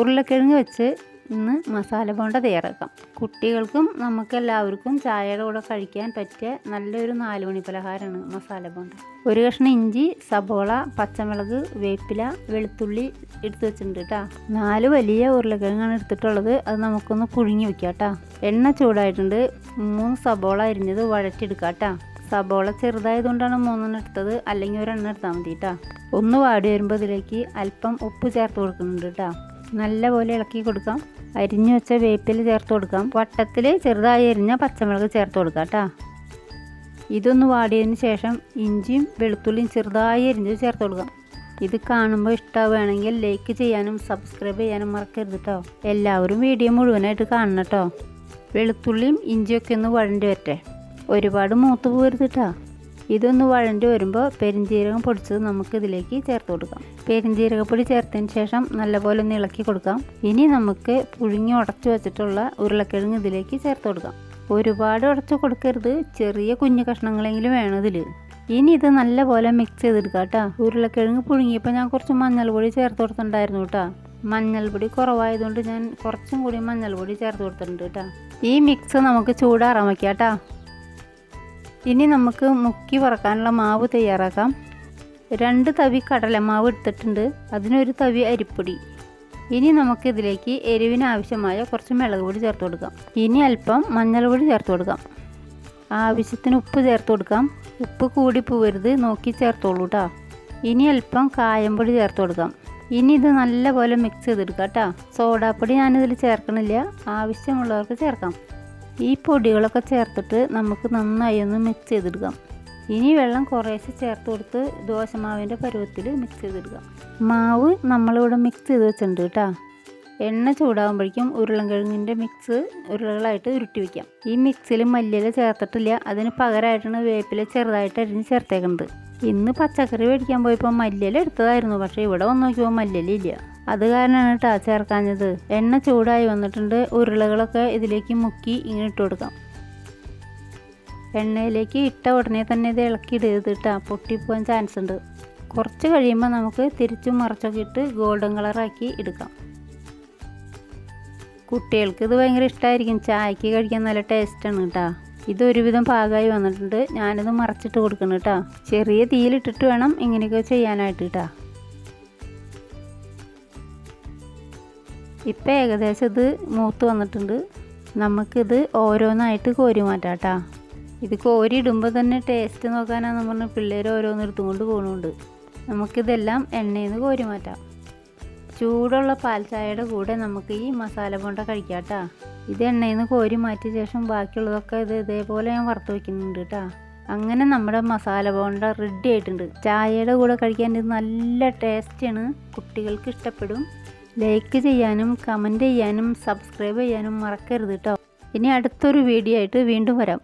ഉരുളക്കിഴങ്ങ് വെച്ച് ഇന്ന് മസാല ബോണ്ട തയ്യാറാക്കാം. കുട്ടികൾക്കും നമുക്കെല്ലാവർക്കും ചായയുടെ കൂടെ കഴിക്കാൻ പറ്റിയ നല്ലൊരു നാല് മണി പലഹാരമാണ് മസാല ബോണ്ട ഒരു കഷ്ണം ഇഞ്ചി സബോള പച്ചമുളക് വേപ്പില വെളുത്തുള്ളി എടുത്തു വെച്ചിട്ടുണ്ട് കേട്ടോ നാല് വലിയ ഉരുളക്കിഴങ്ങാണ് എടുത്തിട്ടുള്ളത്. അത് നമുക്കൊന്ന് പുഴുങ്ങി വെക്കാം കേട്ടോ എണ്ണ ചൂടായിട്ടുണ്ട്. മൂന്ന് സബോള അരിഞ്ഞത് വഴറ്റിയെടുക്കാം കേട്ടോ സബോള ചെറുതായതുകൊണ്ടാണ് മൂന്നെണ്ണം എടുത്തത്. അല്ലെങ്കിൽ ഒരെണ്ണം എടുത്താൽ മതി കേട്ടോ ഒന്ന് വാടി വരുമ്പോൾ ഇതിലേക്ക് അല്പം ഉപ്പ് ചേർത്ത് കൊടുക്കുന്നുണ്ട് കേട്ടോ നല്ലപോലെ ഇളക്കി കൊടുക്കാം. അരിഞ്ഞു വെച്ച വേപ്പിൽ ചേർത്ത് കൊടുക്കാം. വട്ടത്തിൽ ചെറുതായി അരിഞ്ഞ പച്ചമുളക് ചേർത്ത് കൊടുക്കാം കേട്ടോ. ഇതൊന്ന് വാടിയതിന് ശേഷം ഇഞ്ചിയും വെളുത്തുള്ളിയും ചെറുതായി അരിഞ്ഞത് ചേർത്ത് കൊടുക്കാം. ഇത് കാണുമ്പോൾ ഇഷ്ടമാവുകയാണെങ്കിൽ ലൈക്ക് ചെയ്യാനും സബ്സ്ക്രൈബ് ചെയ്യാനും മറക്കരുത് കേട്ടോ. എല്ലാവരും വീഡിയോ മുഴുവനായിട്ട് കാണണം കേട്ടോ. വെളുത്തുള്ളിയും ഇഞ്ചിയൊക്കെ ഒന്ന് വഴണ്ടി വരട്ടെ. ഒരുപാട് മൂത്ത് പോകരുത് കേട്ടോ. ഇതൊന്ന് വഴണ്ടി വരുമ്പോൾ പെരിഞ്ജീരകം പൊടിച്ചത് നമുക്ക് ഇതിലേക്ക് ചേർത്ത് കൊടുക്കാം. പെരിഞ്ജീരകപ്പൊടി ചേർത്തതിന് ശേഷം നല്ലപോലെ ഒന്ന് ഇളക്കി കൊടുക്കാം. ഇനി നമുക്ക് പുഴുങ്ങി ഉടച്ചു വെച്ചിട്ടുള്ള ഉരുളക്കിഴങ്ങ് ഇതിലേക്ക് ചേർത്ത് കൊടുക്കാം. ഒരുപാട് ഉടച്ചു കൊടുക്കരുത്. ചെറിയ കുഞ്ഞു കഷ്ണങ്ങളെങ്കിലും വേണം ഇതിൽ ഇനി ഇത് നല്ലപോലെ മിക്സ് ചെയ്തെടുക്കാം കേട്ടോ. ഉരുളക്കിഴങ്ങ് പുഴുങ്ങിയപ്പോൾ ഞാൻ കുറച്ച് മഞ്ഞൾപ്പൊടി ചേർത്ത് കൊടുത്തിട്ടുണ്ടായിരുന്നു കേട്ടോ. മഞ്ഞൾപ്പൊടി കുറവായതുകൊണ്ട് ഞാൻ കുറച്ചും കൂടി മഞ്ഞൾപ്പൊടി ചേർത്ത് കൊടുത്തിട്ടുണ്ട് കേട്ടോ. ഈ മിക്സ് നമുക്ക് ചൂടാറാൻ വയ്ക്കാം കേട്ടോ. ഇനി നമുക്ക് മുക്കി വറക്കാനുള്ള മാവ് തയ്യാറാക്കാം. രണ്ട് തവി കടലമാവ് എടുത്തിട്ടുണ്ട്. അതിനൊരു തവി അരിപ്പൊടി. ഇനി നമുക്ക് ഇതിലേക്ക് എരിവിന് ആവശ്യമായ കുറച്ച് മുളക് പൊടി ചേർത്ത് കൊടുക്കാം. ഇനി അല്പം മഞ്ഞൾപ്പൊടി ചേർത്ത് കൊടുക്കാം. ആവശ്യത്തിന് ഉപ്പ് ചേർത്ത് കൊടുക്കാം. ഉപ്പ് കൂടി പോവരുത്. നോക്കി ചേർത്തോളൂ കേട്ടോ ഇനി അല്പം കായംപൊടി ചേർത്ത് കൊടുക്കാം. ഇനി ഇത് നല്ലപോലെ മിക്സ് ചെയ്തെടുക്കാം കേട്ടോ സോഡാപ്പൊടി ഞാനിതിൽ ചേർക്കണില്ല. ആവശ്യമുള്ളവർക്ക് ചേർക്കാം. ഈ പൊടികളൊക്കെ ചേർത്തിട്ട് നമുക്ക് നന്നായി ഒന്ന് മിക്സ് ചെയ്തെടുക്കാം ഇനി വെള്ളം കുറേശ്ശെ ചേർത്ത് കൊടുത്ത് ദോശമാവിന്റെ പരുവത്തിൽ മിക്സ് ചെയ്തെടുക്കാം മാവ് നമ്മളിവിടെ മിക്സ് ചെയ്ത് വെച്ചിട്ടുണ്ട് കേട്ടോ. എണ്ണ ചൂടാകുമ്പോഴേക്കും ഉരുളൻകിഴങ്ങിന്റെ മിക്സ് ഉരുളകളായിട്ട് ഉരുട്ടി വയ്ക്കാം ഈ മിക്സിൽ മല്ലിയില ചേർത്തിട്ടില്ല. അതിന് പകരമായിട്ടാണ് വേപ്പില ചെറുതായിട്ട് അരിഞ്ഞ് ചേർത്തേക്കുന്നത്. ഇന്ന് പച്ചക്കറി മേടിക്കാൻ പോയപ്പോൾ മല്ലിയില എടുത്തതായിരുന്നു. പക്ഷേ ഇവിടെ വന്ന് നോക്കിയപ്പോൾ മല്ലിയില ഇല്ല. അത് കാരണമാണ് കേട്ടോ ചേർക്കാഞ്ഞത്. എണ്ണ ചൂടായി വന്നിട്ടുണ്ട്. ഉരുളകളൊക്കെ ഇതിലേക്ക് മുക്കി ഇങ്ങനെ ഇട്ട് കൊടുക്കാം. എണ്ണയിലേക്ക് ഇട്ട ഉടനെ തന്നെ ഇത് ഇളക്കി ഇടരുത് കേട്ടോ പൊട്ടിപ്പോകാൻ ചാൻസ് ഉണ്ട്. കുറച്ച് കഴിയുമ്പോൾ നമുക്ക് തിരിച്ചും മറച്ചൊക്കെ ഇട്ട് ഗോൾഡൻ കളറാക്കി എടുക്കാം. കുട്ടികൾക്ക് ഇത് ഭയങ്കര ഇഷ്ടമായിരിക്കും ചായക്ക് കഴിക്കാൻ നല്ല ടേസ്റ്റാണ് കേട്ടോ ഇത് ഒരുവിധം പാകമായി വന്നിട്ടുണ്ട്. ഞാനിത് മറച്ചിട്ട് കൊടുക്കണം കേട്ടോ ചെറിയ തീയിലിട്ടിട്ട് വേണം ഇങ്ങനെയൊക്കെ ചെയ്യാനായിട്ട് കേട്ടോ ഇപ്പം ഏകദേശം ഇത് മൂത്ത് വന്നിട്ടുണ്ട്. നമുക്കിത് ഓരോന്നായിട്ട് കോരി മാറ്റാം കേട്ടോ. ഇത് കോരി ഇടുമ്പോൾ തന്നെ ടേസ്റ്റ് നോക്കാനാന്ന് പറഞ്ഞ് പിള്ളേർ ഓരോന്ന് എടുത്തുകൊണ്ട് പോകുന്നുണ്ട് നമുക്കിതെല്ലാം എണ്ണയിൽ നിന്ന് കോരി മാറ്റാം. ചൂടുള്ള പാൽ ചായയുടെ കൂടെ നമുക്ക് ഈ മസാല ബോണ്ട കഴിക്കാം കേട്ടോ. ഇത് എണ്ണയിൽ നിന്ന് കോരി മാറ്റിയ ശേഷം ബാക്കിയുള്ളതൊക്കെ ഇത് ഇതേപോലെ ഞാൻ വറുത്ത് വയ്ക്കുന്നുണ്ട് കേട്ടോ. അങ്ങനെ നമ്മുടെ മസാല ബോണ്ട റെഡി ആയിട്ടുണ്ട്. ചായയുടെ കൂടെ കഴിക്കാൻ ഇത് നല്ല ടേസ്റ്റാണ് കുട്ടികൾക്ക് ഇഷ്ടപ്പെടും. ലൈക്ക് ചെയ്യാനും കമന്റ് ചെയ്യാനും സബ്സ്ക്രൈബ് ചെയ്യാനും മറക്കരുത് കേട്ടോ ഇനി അടുത്തൊരു വീഡിയോ ആയിട്ട് വീണ്ടും വരാം.